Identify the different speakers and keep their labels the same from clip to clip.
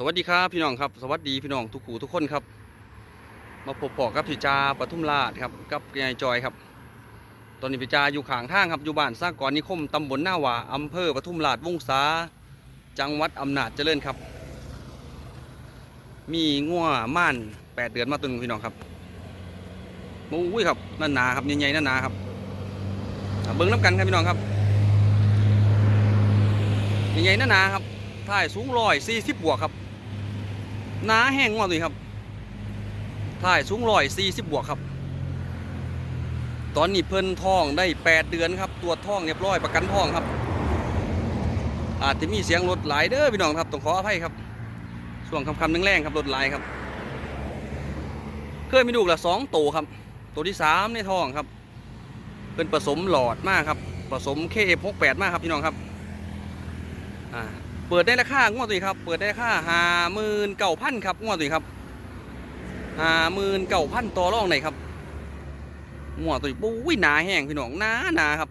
Speaker 1: สวัสดีครับพี่น้องครับ สวัสดีพี่น้องทุกขู่ทุกคนครับ มาพบปอกับพี่จาปทุมราชครับกับยายจอยครับ ตอนนี้พี่จาอยู่ขางทางครับอยู่บ้านสร้างก่อนนิคมตำบลหน้าหวาอำเภอปทุมราชวงศาจังหวัดอำนาจเจริญครับ มีงัวม่านแปดเดือนมาตัวหนึงพี่น้องครับโอ้ยครับนั่นหนาครับใหญ่ๆนั่นหนาครับเบิ้งน้ำกันครับพี่น้องครับใหญ่ๆนั่นหนาครับท่ายสูงร้อยสี่สิบบวกครับ หนาแห้งมากเลยครับท่ายสูงร้อยสี่สิบบวกครับ ตอนนี้เพิ่นท้องได้แปดเดือนครับตรวจท้องเรียบร้อยประกันท้องครับ อาจจะมีเสียงรถหลายเด้อพี่น้องครับต้องขออภัยครับช่วงคำคำแรงๆครับรถหลายครับ เคยมีลูกละสองตัวครับ ตัวที่สามในท้องครับ เป็นผสมหลอดมากครับผสม KF68 มากครับพี่น้องครับ อ่า เปิดได้ราคางวดตัวครับ เปิดได้ราคาห้าหมื่นเก้าพันครับงวดตัวครับห้าหมื่นเก้าพันต่อรองไหนครับงวดตัวปุ้ยหนาแห้งพี่น้องหนาหนาครับ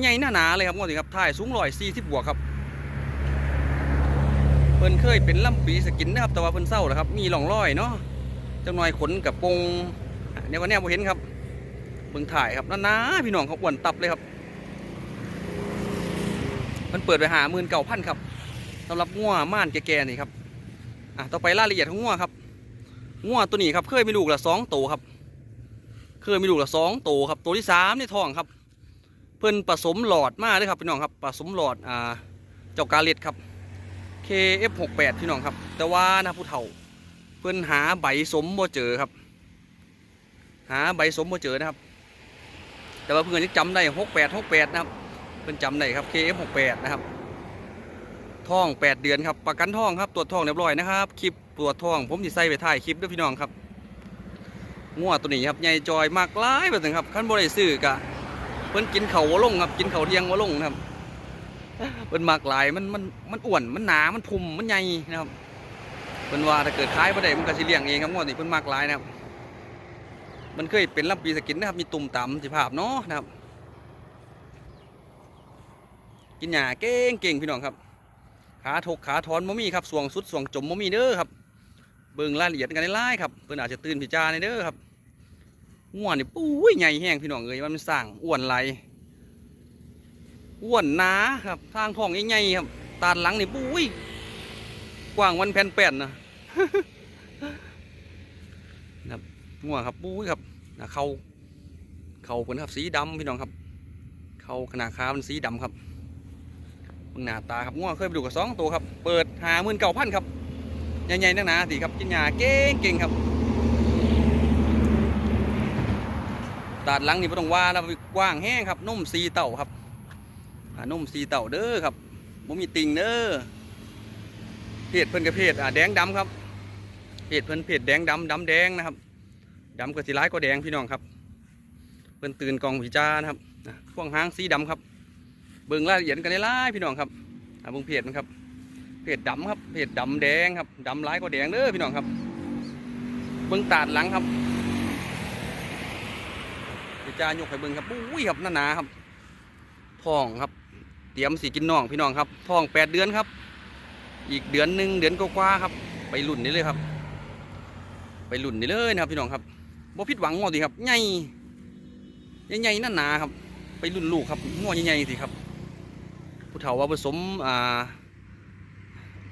Speaker 1: ใหญ่ๆหนาหนาๆเลยครับงวดตัวครับถ่ายสูงร้อยสี่สิบบวกครับเพิ่นเคยเป็นลำปีสกินนะครับแต่ว่าเพิ่นเศร้าแล้วครับมีหล่องรอยเนาะจังหน่อยขนกับปงเดี๋ยววันนี้ผมเห็นครับเบิ่งถ่ายครับหนาๆพี่น้องเขาอ้วนตับเลยครับ มันเปิดไปหาหมื่นเก่าพันครับสำหรับงัวม่านแก่ๆนี่ครับอะต่อไปรายละเอียดของงัวครับงัวตัวนี้ครับ เคยมีลูกละสองตัวครับ เคยมีลูกละสองตัวครับ ตัวที่สามในท้องครับ เพิ่นผสมหลอดมาด้วยครับพี่น้องครับผสมหลอดอ่าเจ้ากาเล็ดครับ KF68 พี่น้องครับ แต่ว่านะผู้เฒ่า เพิ่นหาใบสมบ่เจอครับ หาใบสมบ่เจอนะครับ แต่ว่าเพื่อนยังจำได้68 68นะครับ เพิ่นจำได้ครับ KF68 นะครับท้อง 8 เดือนครับประกันท้องครับตรวจท้องเรียบร้อยนะครับคลิปตรวจท้อง ผมสิใส่ไปถ่ายคลิปด้วยพี่น้องครับงัวตัวนี้ครับใหญ่จอยมากหลายแบบนึงครับขั้นบ่ได้ซื้อกะเพิ่นกินเขาวลงครับกินเขาเทียงบ่ลงนะครับเพิ่นมากหลายมันมันมันอ้วนมันหนามันพุ่มมันใหญ่นะครับเพิ่นว่าถ้าเกิดขายบ่ได้มันก็สิเลี้ยงเองครับงัวนี่เพิ่นมากหลายนะครับมันเคยเป็นลำปีสกินนะครับมีตุ่มต่ำสิภาพเนาะนะครับ กินหญ้าเก่งเก่งพี่น้องครับ ขาถกขาถอนมมี่ครับสวงสุดสวงจมมมี่เด้อครับ เบิ่งรายละเอียดกันได้หลายครับเพิ่นอาจจะตื่นพิจารในเด้อครับง่วนนี่ปุ้ยใหญ่แห้งพี่น้องเอ้ยมันสร้างอ้วนไหลอ้วนหนาครับทางท้องใหญ่ๆครับตาหลังนี่ปุ้ยกว้างวันแผ่นแป้นนะนะครับง่วงครับปุ้ยครับนะเขาเขาเพิ่นครับสีดำพี่น้องครับเขาขนาดขามันสีดำครับ หน้าตาครับง่วงเคยไปดูกับสองตัวครับ เปิดหาหมื่นเก้าพันครับใหญ่ๆนักหนาสิครับกินหญ้าเก่งเก่งๆครับตาดหลังนี่ไม่ต้องว่าแล้วกว้างแห้งครับนุ่มสีเต่าครับนุ่มสีเต่าเด้อครับบ่มีติ่งเด้อเพศเพิ่นกับเพศอ่าแดงดำครับเพศเพิ่นเพศแดงดำดำแดงนะครับดำก็สีร้ายก็แดงพี่น้องครับ เพิ่นตื่นกองผีจ้านะครับพ่วงหางสีดำครับ เบิ่งรายละเอียดกันได้ลายพี่น้องครับอ่าเบิ่งเพจมันครับเพจดำครับเพจดำแดงครับดำร้ายก็แดงเด้อพี่น้องครับ เบิ่งตาดหลังครับจะยกให้เบิ่งครับอุ้ยครับหนาหนาๆครับท้องครับ เตรียมสีกินน่องพี่น้องครับท้องแปดเดือนครับ อีกเดือนหนึ่งเดือนกว่าครับ ไปลุ่นนี่เลยครับ ไปลุ่นนี่เลยนะครับ พี่น้องครับบ่ผิดหวังงอดีครับใหญ่ใหญ่ๆหนาๆครับ ไปรุ่นลูกครับงอใหญ่ๆสิครับ ผู้เฒ่าว่าผสมอ่า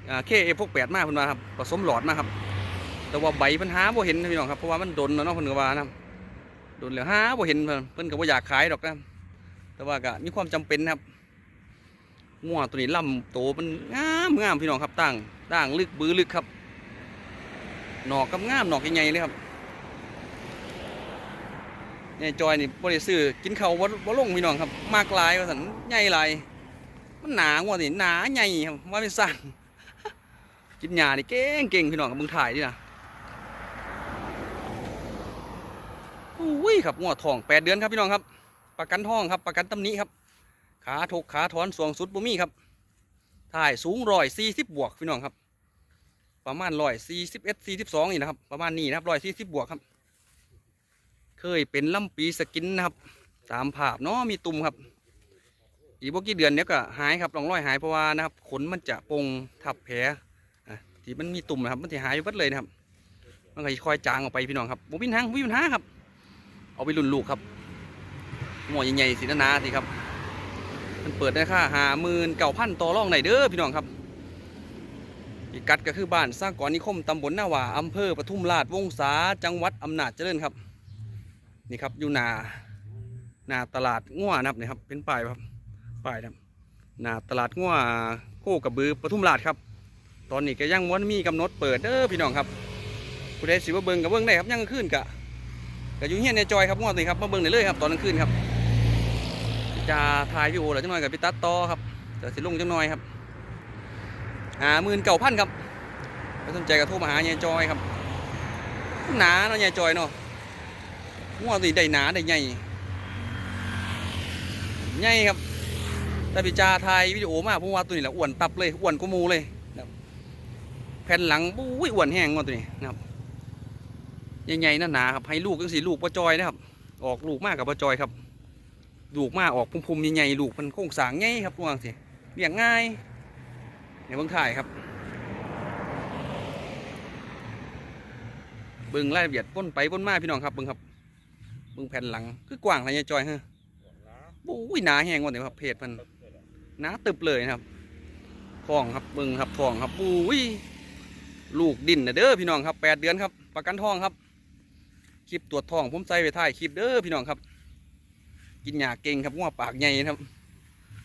Speaker 1: อ่าเคเอพวกแปดมากเพิ่นว่าครับผสมหลอดมากครับ แต่ว่าใบเพิ่นหาบ่เห็นพี่น้องครับเพราะว่ามันดนแล้วเนาะเพิ่นก็ว่านะดนแล้วหาบ่เห็นเพิ่นเพิ่นก็บ่อยากขายดอกนะแต่ว่าก็มีความจำเป็นนะครับงัวตัวนี้ล่ำโตมันงามงามพี่น้องครับตั้งตั้งลึกบือลึกครับ หนอกกับงามหนอกใหญ่ๆเลยครับเนี่ยจอยนี่บริสื่อกินเขาวบ่บ่ลงพี่น้องครับ มากลายว่าสันใหญ่หลาย หนากว่าสิหนาใหญ่ครับว่าเป็นสั่งกินหญ้านี่เก่งเก่งพี่น้องกับมึงถ่ายดินะอุ้ยครับงวดทองแปดเดือนครับพี่น้องครับ ประกันทองครับประกันตำหนิครับ ขาถกขาถอนสวงสุดบ่มีครับถ่ายสูงร้อยสี่สิบบวกพี่น้องครับ ประมาณร้อยสี่สิบเอ็ดสี่สิบสองนี่นะครับ ประมาณนี้นะครับร้อยสี่สิบบวกครับ เคยเป็นลำปีสกินนะครับ ตามภาพเนาะมีตุ่มครับ อีกบ่กี่เดือนเนี้ยก็หายครับรองรอยหายเพราะว่านะครับขนมันจะปงทับแผลอะที่มันมีตุ่มนะครับมันจะหายไปหมดเลยนะครับ มันก็จะค่อยจางออกไปพี่น้องครับบุบินทางบุบินหาครับ เอาไปรุ่นลูกครับหมอใหญ่ๆสีหนาๆสิครับ มันเปิดได้ค่าหาหมื่นเก้าพันต่อรองไหนเด้อพี่น้องครับอีกัดก็คือบ้านสร้างก่อนนิคมตำบลหน้าว่าอำเภอปทุมราชวงศาจังหวัดอำนาจเจริญครับ นี่ครับอยู่นานาตลาดง่วนะครับนี่ครับ เป็นป้ายครับ ป้ายนะครับหนาตลาดง่วโคกระบือปทุมราชครับ ตอนนี้ก็ยังวันมีกำหนดเปิดเด้อพี่น้องครับผู้ใดสิว่าเบิงกับเบิงได้ครับยังกลางคืนกะก็อยู่เฮียนในจอยครับง่วนี่ครับมาเบิงได้เลยครับตอนกลางคืนครับจะถ่ายวิดีโอแล้วจังหน่อยกับพี่ตัดต่อครับจะสิลงจังหน่อยครับหาหมื่นเก่าพันครับถ้าสนใจก็โทรมาหายายจอยครับหนาเนาะยายจอยเนาะง่วงสิได้หนาได้ใหญ่ใหญ่ครับ แต่พี่จาถ่ายวิดีโอมาผมว่าตัวนี้แหละอ้วนตับเลยอ้วนกว่าหมูเลยนะครับแผ่นหลังปุ้ยอ้วนแห้งง่วงตัวนี้นะครับใหญ่ๆหนาๆครับให้ลูกจังสีลูกปะจอยนะครับ ออกลูกมากกับปะจอยครับลูกมากออกพุ่มๆใหญ่ๆลูกมันโค้งสางใหญ่ครับว่าสิเลี้ยงง่ายในเบื้องถ่ายครับเบิ้งรายละเอียดป้นไปป้นมาพี่น้องครับเบิ้งครับเบิ้งแผ่นหลังคือกว้างไรเนี่ยจอยฮะโอ้ยหนาแห้งว่าเดี๋ยวครับเพจมัน หนาตึบเลยนะครับทองครับเบิ้งครับทองครับโอ้ยลูกดินนะเด้อพี่น้องครับแปดเดือนครับ ประกันทองครับ คลิปตรวจทองผมใส่ไปถ่ายคลิปเด้อพี่น้องครับ กินหญ้าเก่งครับงัวปากใหญ่ครับ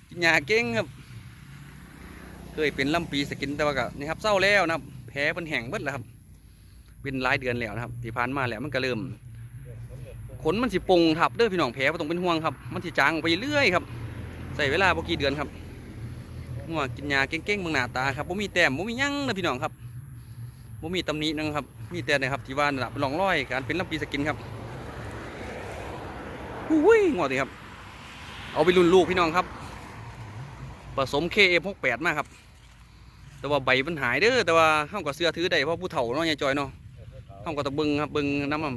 Speaker 1: กินหญ้าเก่งครับ เคยเป็นลำปีสกินแต่ว่าก็นี่ครับเศร้าแล้วนะครับแผลเป็นแห้งเบิดแล้วครับ เป็นหลายเดือนแล้วนะครับที่ผ่านมาแล้วมันก็เริ่มขนมันสิปงทับเด้อพี่น้องแผลบ่ต้องเป็นห่วงครับ มันสิจางไปเรื่อยครับ ใส่เวลาบ่กี่เดือนครับัวกินหญ้าเก่งๆเมืองหน้าตาครับบ่มีแต้มบ่มียังนะพี่น้องครับบ่มีตำหนินะครับ มีแต่นะครับที่ว่าน่ะร่องร้อยการเป็นลำปีสกินครับอุ้ยงอดีครับ เอาไปรุ่นลูกพี่น้องครับ ผสม KF68 มากครับ แต่ว่าใบมันหายเด้อแต่ว่าห้ามกับเสื้อถือได้เพราะผู้เฒ่าเนาะยายจอยเนาะห้ามกับตะบิงครับบิงน้ำมัน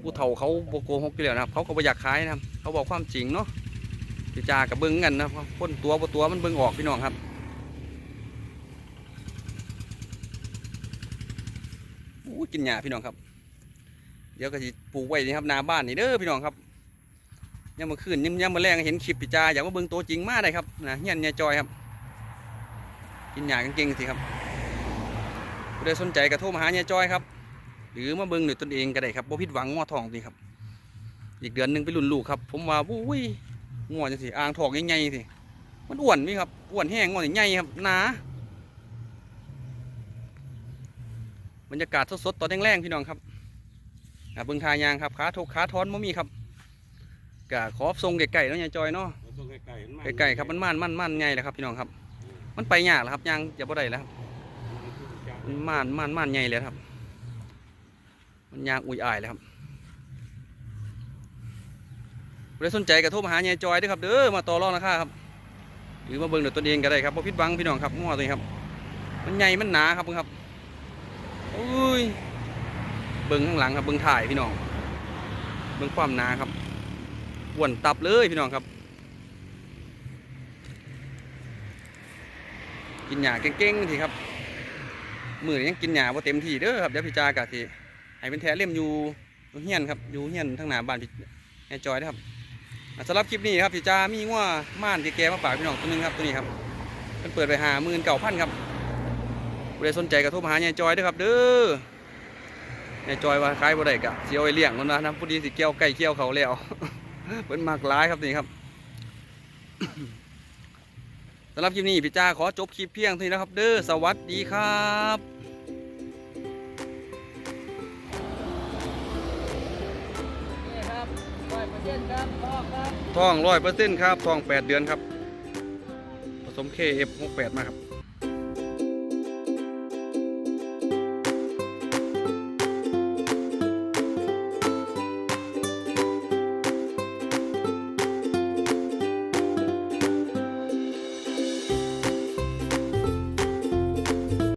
Speaker 1: ผู้เฒ่าเขาโบโกหกอยู่แล้วนะครับ เขาก็บ่อยากขายนะครับ เขาบอกความจริงเนาะ พี่จากับเบิงกันนะครับคนตัวบ่ตัวมันเบิงออกพี่น้องครับอู้กินหญ้าพี่น้องครับ เดี๋ยวก็สิปลูกไว้นี่ครับนาบ้านนี่เด้อพี่น้องครับยามมื่อคืนยามยามมื่อแรงเห็นคลิปพี่จาอยากมาเบิ่งตัวจริงมาได้ครับนะเฮียนเนี่ยจอยครับ กินหญ้ากันเก่งสิครับผู้ใดสนใจก็โทรมาหาเนี่ยจอยครับ หรือมาเบิ่งด้วยตนเองก็ได้ครับบ่ผิดหวังงัวทองนี่ครับอีกเดือนหนึ่งไปรุ่นลูกครับ ผมว่าอุ้ย งัวจังสิอ่างทองใหญ่ๆสิมันอ้วนมีครับอ้วนแห้งงัวนี่ใหญ่ครับหนาบรรยากาศสดๆตอนแรงๆพี่น้องครับอะเบิ่งทายางครับขาทกขาทอนบ่มีครับกะขอส่งไก่ๆเนาะยายจอยเนาะ
Speaker 2: ตรงไก่ๆมัน
Speaker 1: ไก่ๆครับมันม่านม่านม่านใหญ่แหละครับพี่น้องครับ มันไปยากแล้วครับยางจะบ่ได้แล้วครับมันม่านม่านม่านใหญ่เลยครับ มันยางอุ้ยอายเลยครับ ใครสนใจก็โทรมาหายายจอยด้วยครับเด้อมาต่อรองราคาครับหรือมาเบิ่งด้วยตนเองก็ได้ครับบ่ผิดหวังพี่น้องครับง้อตัวนี้ครับ มันใหญ่มันหนาครับเบิ่งครับอุ้ยเบิ้งข้างหลังครับเบิ้งถ่ายพี่น้องเบิ้งความหนาครับอ้วนตับเลยพี่น้องครับ กินหญ้าเก่งๆทีครับมือยังกินหญ้าบ่เต็มที่เด้อครับเดี๋ยวพี่จากะสิให้เป็นแท้เล่มอยู่อยู่เฮียนครับอยู่เฮียนทั้งหน้าบ้านพี่แม่จอยนะครับ สำหรับคลิปนี้ครับพี่จามีง่วม่านแก่ๆมาฝากพี่น้องตัวนึงครับตัวนี้ครับมันเปิดไปหาหมื่นเก่าพันครับใครสนใจก็โทรมหายายจอยด้อครับเด้อในจอยว่าขายบ่ได้กะสิเอาไว้เลี้ยงมันว่านะผู้ดีสิเกี่ยวไก่เกี่ยวเขาแล้วเพิ่นมากหลายครับนี่ครับสำหรับคลิปนี้พี่จ้าขอจบคลิปเพียงเท่านี้นะครับ เด้อสวัสดีครับ
Speaker 3: นี่ครับ
Speaker 1: ทองร้อยเปอร์เซ็นต์ครับทองแปดเดือนครับ ผสมเคเอฟหกแปดมาครับ